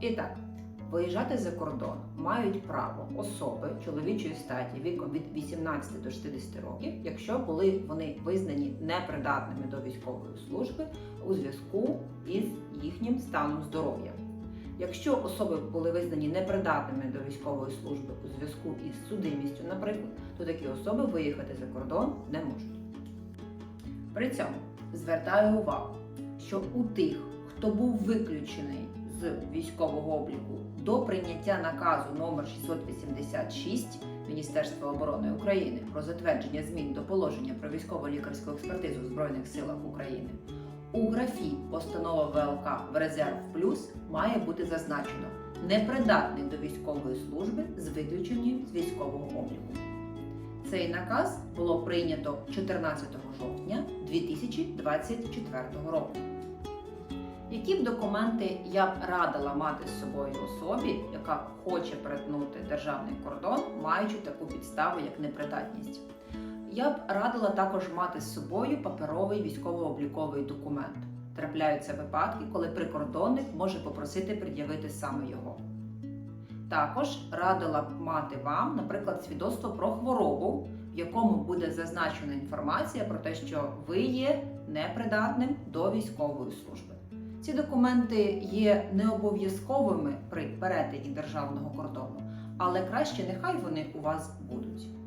І так, виїжджати за кордон мають право особи чоловічої статі віком від 18 до 60 років, якщо були вони визнані непридатними до військової служби у зв'язку із їхнім станом здоров'я. Якщо особи були визнані непридатними до військової служби у зв'язку із судимістю, наприклад, то такі особи виїхати за кордон не можуть. При цьому звертаю увагу, що у тих, хто був виключений з військового обліку до прийняття наказу номер 686 Міністерства оборони України про затвердження змін до положення про військово-лікарську експертизу в Збройних силах України, у графі постанова ВЛК в резерв плюс має бути зазначено непридатний до військової служби з виключенням з військового обліку. Цей наказ було прийнято 14 жовтня 2024 року. Які б документи я б радила мати з собою особі, яка хоче перетнути державний кордон, маючи таку підставу, як непридатність? Я б радила також мати з собою паперовий військово-обліковий документ. Трапляються випадки, коли прикордонник може попросити пред'явити саме його. Також радила б мати вам, наприклад, свідоцтво про хворобу, в якому буде зазначена інформація про те, що ви є непридатним до військової служби. Ці документи є не обов'язковими при перетині державного кордону, але краще нехай вони у вас будуть.